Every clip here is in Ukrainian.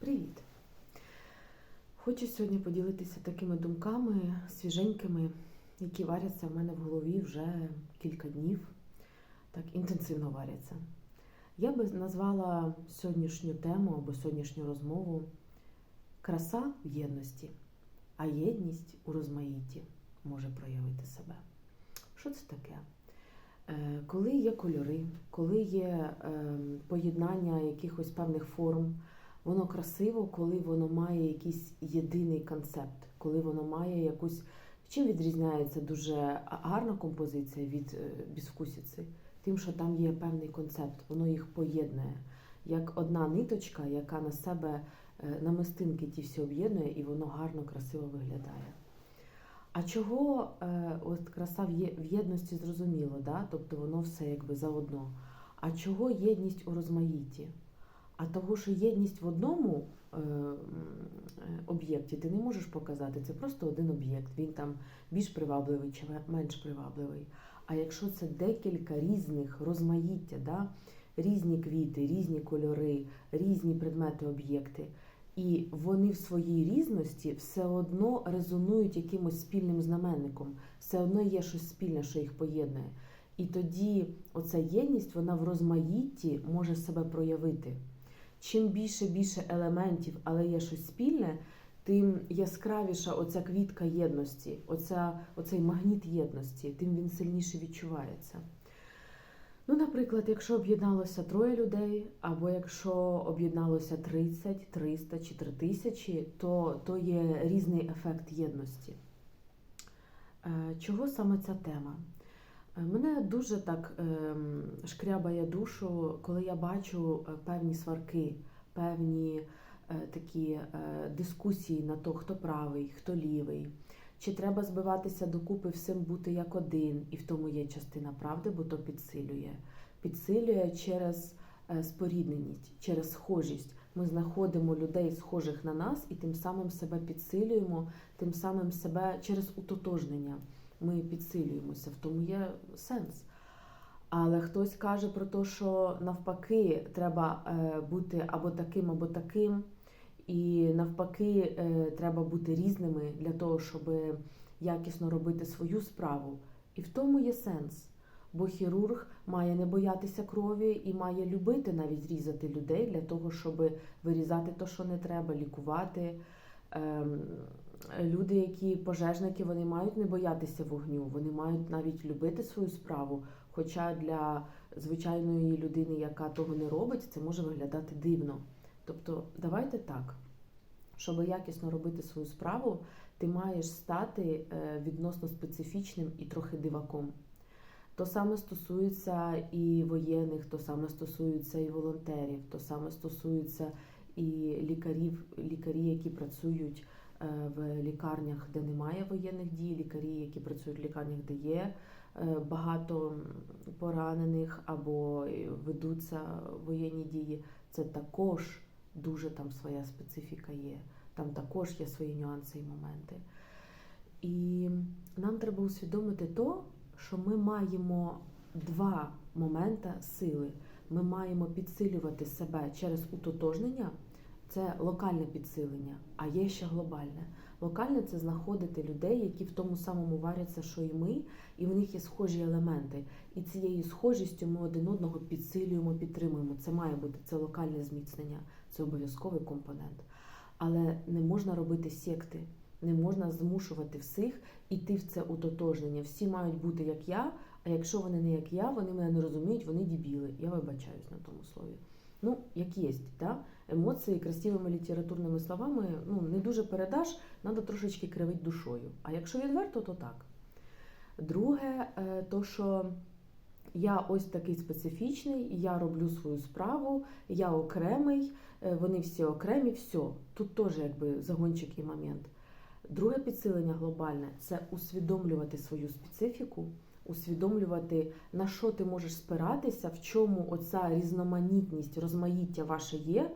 Привіт! Хочу сьогодні поділитися такими думками свіженькими, які варяться в мене в голові вже кілька днів, так інтенсивно варяться. Я би назвала сьогоднішню тему або сьогоднішню розмову Краса в єдності, а єдність у розмаїтті може проявити себе. Що це таке? Е, Коли є кольори, коли є ем, поєднання якихось певних форм, воно красиво, коли воно має якийсь єдиний концепт, коли воно має якусь. Чим відрізняється дуже гарна композиція від е, безвкусиці? Тим, що там є певний концепт, воно їх поєднує. Як одна ниточка, яка на себе е, намистинки ті всі об'єднує, і воно гарно, красиво виглядає. А чого е, от краса в єдності зрозуміло, да? тобто воно все якби заодно. А чого єдність у розмаїтті? А того, що єдність в одному е, е, об'єкті ти не можеш показати. Це просто один об'єкт. Він там більш привабливий чи ме- менш привабливий. А якщо це декілька різних розмаїття, да? різні квіти, різні кольори, різні предмети, об'єкти, і вони в своїй різності все одно резонують якимось спільним знаменником, все одно є щось спільне, що їх поєднує. І тоді оця єдність, вона в розмаїтті може себе проявити. Чим більше більше елементів, але є щось спільне, тим яскравіша оця квітка єдності, оця, оцей магніт єдності, тим він сильніше відчувається. Ну, наприклад, якщо об'єдналося троє людей, або якщо об'єдналося 30, 300 чи 3000, то, то є різний ефект єдності. Е, Чого саме ця тема? Е, Мене дуже так ем, шкрябає душу, коли я бачу е, певні сварки, певні е, такі дискусії на то, хто правий, хто лівий. Чи треба збиватися докупи всім бути як один, і в тому є частина правди, бо то підсилює. Підсилює через спорідненість, через схожість. Ми знаходимо людей, схожих на нас, і тим самим себе підсилюємо, тим самим себе через утотожнення ми підсилюємося, в тому є сенс. Але хтось каже про те, що навпаки треба е, бути або таким, або таким, і навпаки е, треба бути різними для того, щоб якісно робити свою справу. І в тому є сенс. Бо хірург має не боятися крові і має любити навіть різати людей для того, щоб вирізати те, що не треба, лікувати. Люди, які пожежники, вони мають не боятися вогню, вони мають навіть любити свою справу. Хоча для звичайної людини, яка того не робить, це може виглядати дивно. Тобто, давайте так, щоб якісно робити свою справу, ти маєш стати е, відносно специфічним і трохи диваком. То саме стосується і воєнних, то саме стосується і волонтерів, то саме стосується і лікарів, лікарі, які працюють в лікарнях, де немає воєнних дій, лікарі, які працюють в лікарнях, де є е, багато поранених або ведуться воєнні дії. Це також дуже там своя специфіка є. Там також є свої нюанси і моменти. І нам треба усвідомити то, що ми маємо два моменти сили. Ми маємо підсилювати себе через утотожнення, це локальне підсилення, а є ще глобальне. Локальне це знаходити людей, які в тому самому варяться, що і ми, і в них є схожі елементи. І цією схожістю ми один одного підсилюємо, підтримуємо. Це має бути це локальне зміцнення, це обов'язковий компонент. Але не можна робити секти, не можна змушувати всіх іти в це утотожнення. Всі мають бути як я, а якщо вони не як я, вони мене не розуміють, вони дебіли. Я вибачаюсь на тому слові. Ну, як є, да? Емоції красивими літературними словами ну, не дуже передаш, треба трошечки кривити душою. А якщо відверто, то так. Друге, е, то що я ось такий специфічний, я роблю свою справу, я окремий, е, вони всі окремі, все. Тут теж якби загончик і момент. Друге підсилення глобальне це усвідомлювати свою специфіку, усвідомлювати, на що ти можеш спиратися, в чому оця різноманітність, розмаїття ваше є.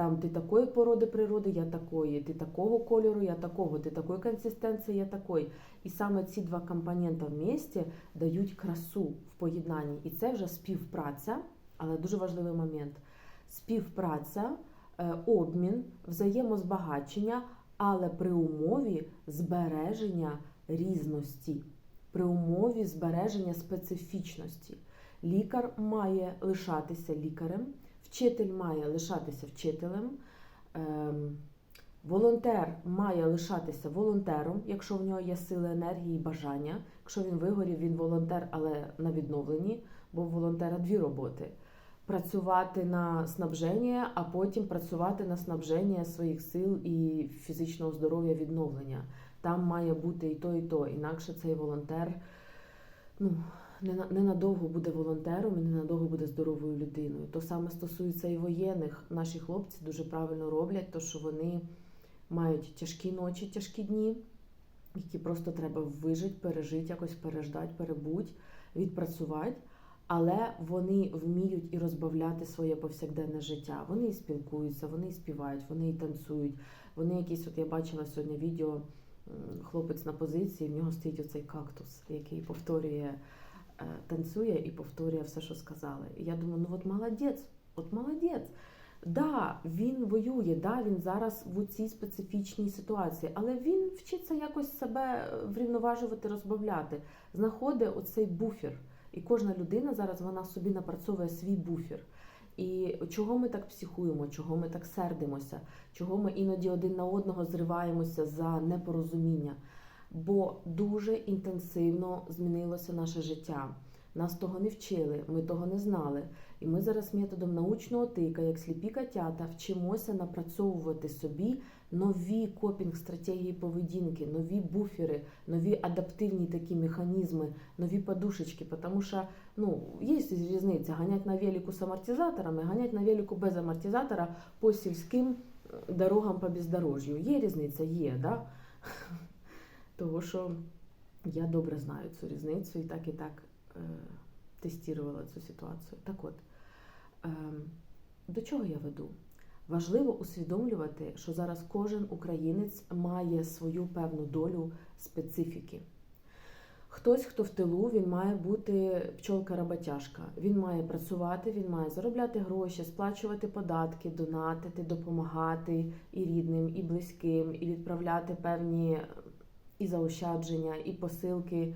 Там ти такої породи природи, я такої, ти такого кольору, я такого, ти такої консистенції, я такої. І саме ці два компоненти в місті дають красу в поєднанні. І це вже співпраця, але дуже важливий момент. Співпраця е, обмін, взаємозбагачення, але при умові збереження різності, при умові збереження специфічності. Лікар має лишатися лікарем, вчитель має лишатися вчителем. ем, Волонтер має лишатися волонтером, якщо в нього є сили, енергії і бажання. Якщо він вигорів, він волонтер, але на відновленні, бо у волонтера дві роботи: працювати на снабження, а потім працювати на снабження своїх сил і фізичного здоров'я відновлення. Там має бути і то, і то. Інакше цей волонтер ну, ненадовго буде волонтером і ненадовго буде здоровою людиною. То саме стосується і воєнних. Наші хлопці дуже правильно роблять, то що вони мають тяжкі ночі, тяжкі дні, які просто треба вижити, пережити, якось переждати, перебуть, відпрацювати. Але вони вміють і розбавляти своє повсякденне життя. Вони і спілкуються, вони і співають, вони і танцюють. Вони якісь, от я бачила сьогодні відео, хлопець на позиції, в нього стоїть оцей кактус, який повторює, танцює і повторює все, що сказали. І я думаю, ну от молодець, от молодець. Да, він воює, да, він зараз в цій специфічній ситуації, але він вчиться якось себе врівноважувати, розбавляти, знаходить оцей буфер. І кожна людина зараз вона собі напрацьовує свій буфер. І чого ми так психуємо, чого ми так сердимося, чого ми іноді один на одного зриваємося за непорозуміння. Бо дуже інтенсивно змінилося наше життя. Нас того не вчили, ми того не знали. І ми зараз методом научного тика, як сліпі котята, вчимося напрацьовувати собі нові копінг-стратегії поведінки, нові буфери, нові адаптивні такі механізми, нові подушечки. Тому що ну, є різниця ганять на велику з амортизаторами, ганять на велику без амортизатора по сільським е, дорогам по бездорожжю. Є різниця, є, да? Того що я добре знаю цю різницю і так і так е, тестувала цю ситуацію. Так от, е, до чого я веду? Важливо усвідомлювати, що зараз кожен українець має свою певну долю специфіки. Хтось, хто в тилу, він має бути пчолка-роботяжка. Він має працювати, він має заробляти гроші, сплачувати податки, донатити, допомагати і рідним, і близьким, і відправляти певні і заощадження, і посилки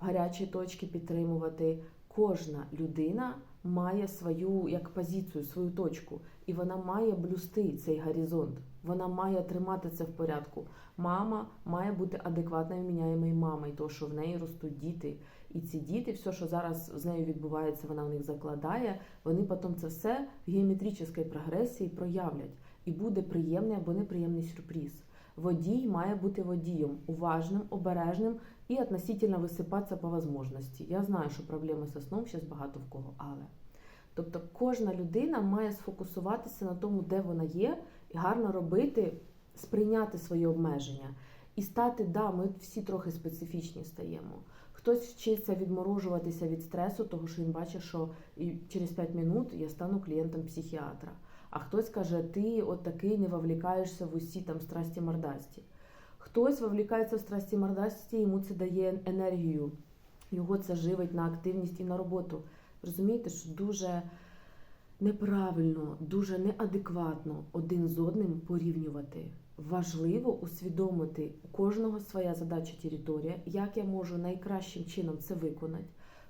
гарячі точки підтримувати. Кожна людина має свою як позицію, свою точку, і вона має блюсти цей горизонт. Вона має тримати це в порядку. Мама має бути адекватною міняємою мамою, тому що в неї ростуть діти. І ці діти, все, що зараз з нею відбувається, вона в них закладає. Вони потім це все в геометричній прогресії проявлять. І буде приємний або неприємний сюрприз. Водій має бути водієм, уважним, обережним і относительно висипатися по можливості. Я знаю, що проблеми з сном зараз багато в кого, але. Тобто кожна людина має сфокусуватися на тому, де вона є, і гарно робити, сприйняти свої обмеження. І стати, да, ми всі трохи специфічні стаємо. Хтось вчиться відморожуватися від стресу, тому що він бачить, що і через 5 минут я стану клієнтом психіатра. А хтось каже, ти от такий не вовлікаєшся в усі там страсті мордасті. Хтось вовлікається в страсті мордасті, йому це дає енергію, його це живить на активність і на роботу. Розумієте, що дуже неправильно, дуже неадекватно один з одним порівнювати. Важливо усвідомити у кожного своя задача територія, як я можу найкращим чином це виконати,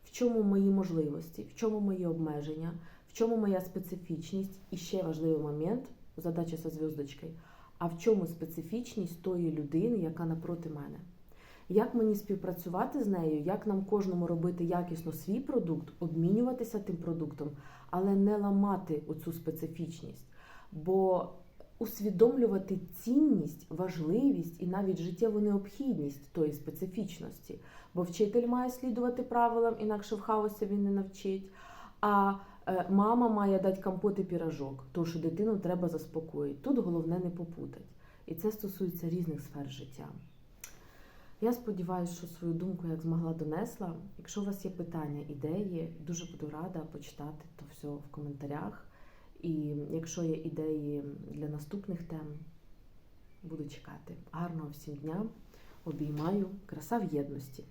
в чому мої можливості, в чому мої обмеження, чому моя специфічність. І ще важливий момент, задача зі зв'язочкою, а в чому специфічність тої людини, яка напроти мене. Як мені співпрацювати з нею, як нам кожному робити якісно свій продукт, обмінюватися тим продуктом, але не ламати оцю специфічність. Бо усвідомлювати цінність, важливість і навіть життєву необхідність тої специфічності. Бо вчитель має слідувати правилам, інакше в хаосі він не навчить. А мама має дати компот і пірожок, тому що дитину треба заспокоїти. Тут головне не попутати. І це стосується різних сфер життя. Я сподіваюся, що свою думку як змогла донесла. Якщо у вас є питання, ідеї, дуже буду рада почитати то все в коментарях. І якщо є ідеї для наступних тем, буду чекати. Гарного всім дня! Обіймаю, краса в єдності!